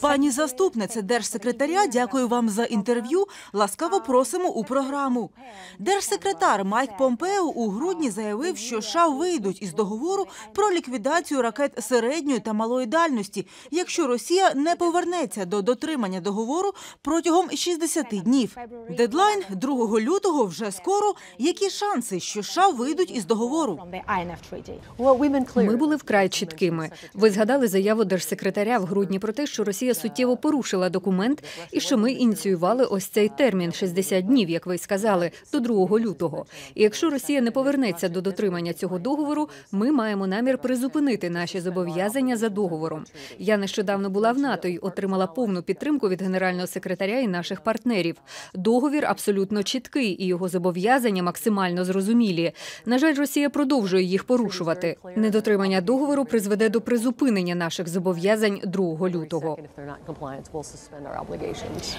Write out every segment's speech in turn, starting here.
Пані заступнице держсекретаря, дякую вам за інтерв'ю. Ласкаво просимо у програму. Держсекретар Майк Помпео у грудні заявив, що США вийдуть із договору про ліквідацію ракет середньої та малої дальності, якщо Росія не повернеться до дотримання договору протягом 60 днів. Дедлайн 2 лютого вже скоро. Які шанси, що США вийдуть із договору? Ми були вкрай чіткими. Ви згадали заяву держсекретаря в грудні про те, що Росія суттєво порушила документ і що ми ініціювали ось цей термін 60 днів, як ви сказали, до 2 лютого. І якщо Росія не повернеться до дотримання цього договору, ми маємо намір призупинити наші зобов'язання за договором. Я нещодавно була в НАТО і отримала повну підтримку від генерального секретаря і наших партнерів. Договір абсолютно чіткий, і його зобов'язання максимально зрозумілі. На жаль, Росія продовжує їх порушувати. Недотримання договору призведе до призупинення наших зобов'язань 2 лютого.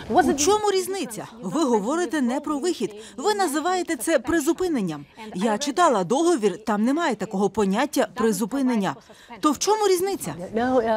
У чому різниця? Ви говорите не про вихід. Ви називаєте це призупиненням. Я читала договір, там немає такого поняття призупинення. То в чому різниця?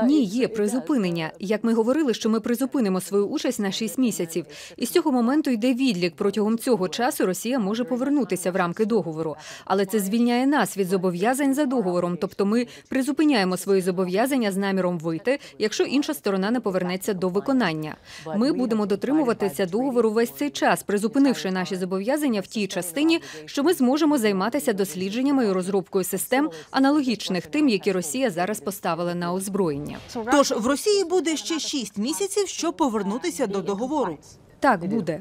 Ні, є призупинення. Як ми говорили, що ми призупинимо свою участь на 6 місяців, і з цього моменту йде відлік. Протягом цього часу Росія може повернутися в рамки договору, але це звільняє нас від зобов'язань за договором. Тобто, ми призупиняємо свої зобов'язання з наміром вийти, якщо інша сторона не повернеться до виконання. Ми будемо дотримуватися договору весь цей час, призупинивши наші зобов'язання в тій частині, що ми зможемо займатися дослідженнями і розробкою систем, аналогічних тим, які Росія зараз поставила на озброєння. Тож в Росії буде ще 6 місяців, щоб повернутися до договору. Так буде.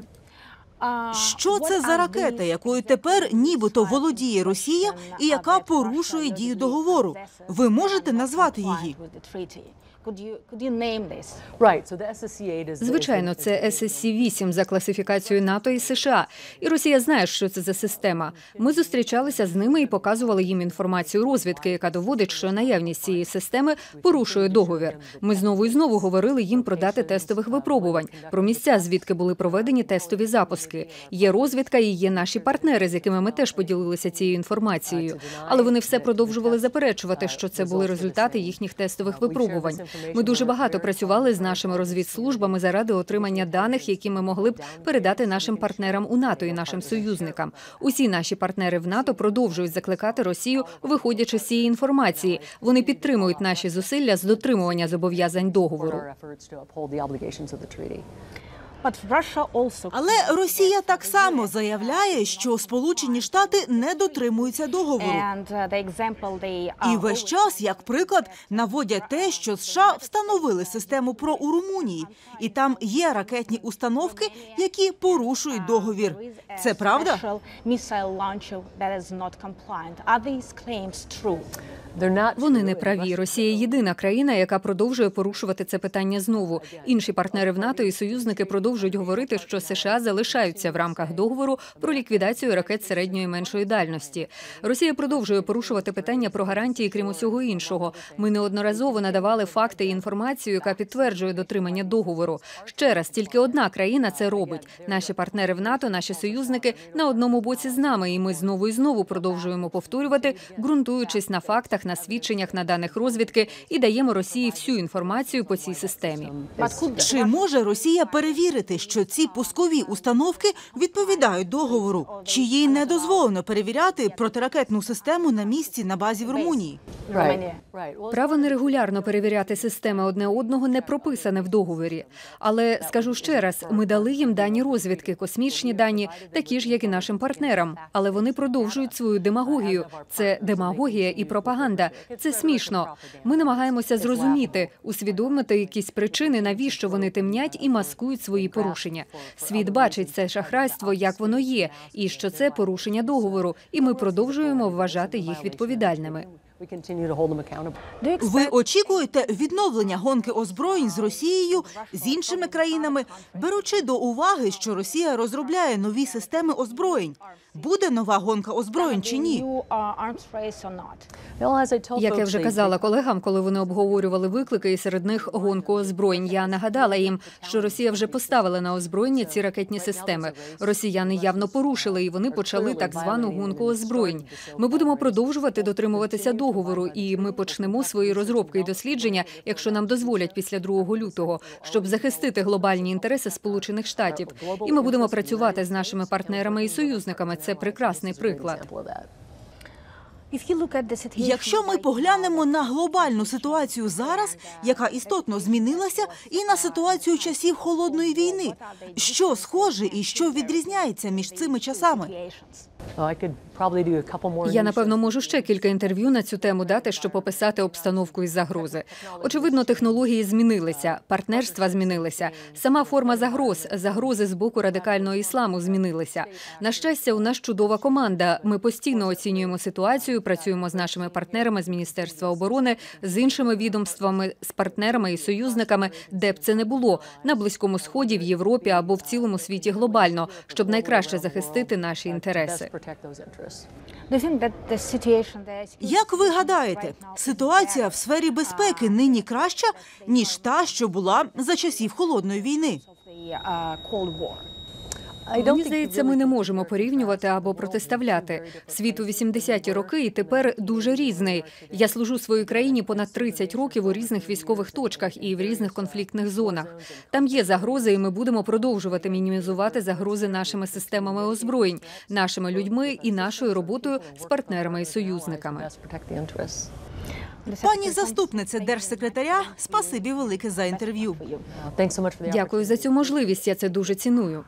Що це за ракета, якою тепер нібито володіє Росія, і яка порушує дію договору? Ви можете назвати її? Звичайно, це ССС-8 за класифікацією НАТО і США. І Росія знає, що це за система. Ми зустрічалися з ними і показували їм інформацію розвідки, яка доводить, що наявність цієї системи порушує договір. Ми знову і знову говорили їм про дати тестових випробувань, про місця, звідки були проведені тестові запуски. Є розвідка і є наші партнери, з якими ми теж поділилися цією інформацією. Але вони все продовжували заперечувати, що це були результати їхніх тестових випробувань. Ми дуже багато працювали з нашими розвідслужбами заради отримання даних, які ми могли б передати нашим партнерам у НАТО і нашим союзникам. Усі наші партнери в НАТО продовжують закликати Росію, виходячи з цієї інформації. Вони підтримують наші зусилля з дотримування зобов'язань договору. Але Росія так само заявляє, що Сполучені Штати не дотримуються договору. І весь час, як приклад, наводять те, що США встановили систему ПРО у Румунії, і там є ракетні установки, які порушують договір. Це правда? Вони не праві. Росія єдина країна, яка продовжує порушувати це питання знову. Інші партнери в НАТО і союзники продовжують говорити, що США залишаються в рамках договору про ліквідацію ракет середньої меншої дальності. Росія продовжує порушувати питання про гарантії, крім усього іншого. Ми неодноразово надавали факти і інформацію, яка підтверджує дотримання договору. Ще раз, тільки одна країна це робить. Наші партнери в НАТО, наші союзники на одному боці з нами, і ми знову і знову продовжуємо повторювати, ґрунтуючись на фактах, на свідченнях, на даних розвідки і даємо Росії всю інформацію по цій системі. Чи може Росія перевірити, що ці пускові установки відповідають договору? Чи їй не дозволено перевіряти протиракетну систему на місці на базі в Румунії? Право нерегулярно перевіряти системи одне одного не прописане в договорі. Але скажу ще раз: ми дали їм дані розвідки, космічні дані, такі ж, як і нашим партнерам. Але вони продовжують свою демагогію. Це демагогія і пропаганда. Це смішно. Ми намагаємося зрозуміти, усвідомити якісь причини, навіщо вони темнять і маскують свої порушення. Світ бачить це шахрайство, як воно є, і що це порушення договору. І ми продовжуємо вважати їх відповідальними. Ви очікуєте відновлення гонки озброєнь з Росією з іншими країнами, беручи до уваги, що Росія розробляє нові системи озброєнь. Буде нова гонка озброєнь чи ні? Як я вже казала колегам, коли вони обговорювали виклики, і серед них гонку озброєнь. Я нагадала їм, що Росія вже поставила на озброєння ці ракетні системи. Росіяни явно порушили, і вони почали так звану гонку озброєнь. Ми будемо продовжувати дотримуватися до договору, і ми почнемо свої розробки і дослідження, якщо нам дозволять після 2 лютого, щоб захистити глобальні інтереси Сполучених Штатів. І ми будемо працювати з нашими партнерами і союзниками. Це прекрасний приклад. Якщо ми поглянемо на глобальну ситуацію зараз, яка істотно змінилася, і на ситуацію часів холодної війни, що схоже і що відрізняється між цими часами? Я напевно можу ще кілька інтерв'ю на цю тему дати, щоб описати обстановку і загрози. Очевидно, технології змінилися, партнерства змінилися. Сама форма загроз, загрози з боку радикального ісламу змінилися. На щастя, у нас чудова команда. Ми постійно оцінюємо ситуацію, працюємо з нашими партнерами з Міністерства оборони, з іншими відомствами, з партнерами і союзниками, де б це не було на близькому сході, в Європі або в цілому світі глобально, щоб найкраще захистити наші інтереси. Як ви гадаєте, ситуація в сфері безпеки нині краща ніж та, що була за часів холодної війни? Мені здається, ми не можемо порівнювати або протиставляти. Світ у 80-ті роки і тепер дуже різний. Я служу своїй країні понад 30 років у різних військових точках і в різних конфліктних зонах. Там є загрози, і ми будемо продовжувати мінімізувати загрози нашими системами озброєнь, нашими людьми і нашою роботою з партнерами і союзниками. Пані заступнице держсекретаря, спасибі велике за інтерв'ю. Дякую за цю можливість. Я це дуже ціную.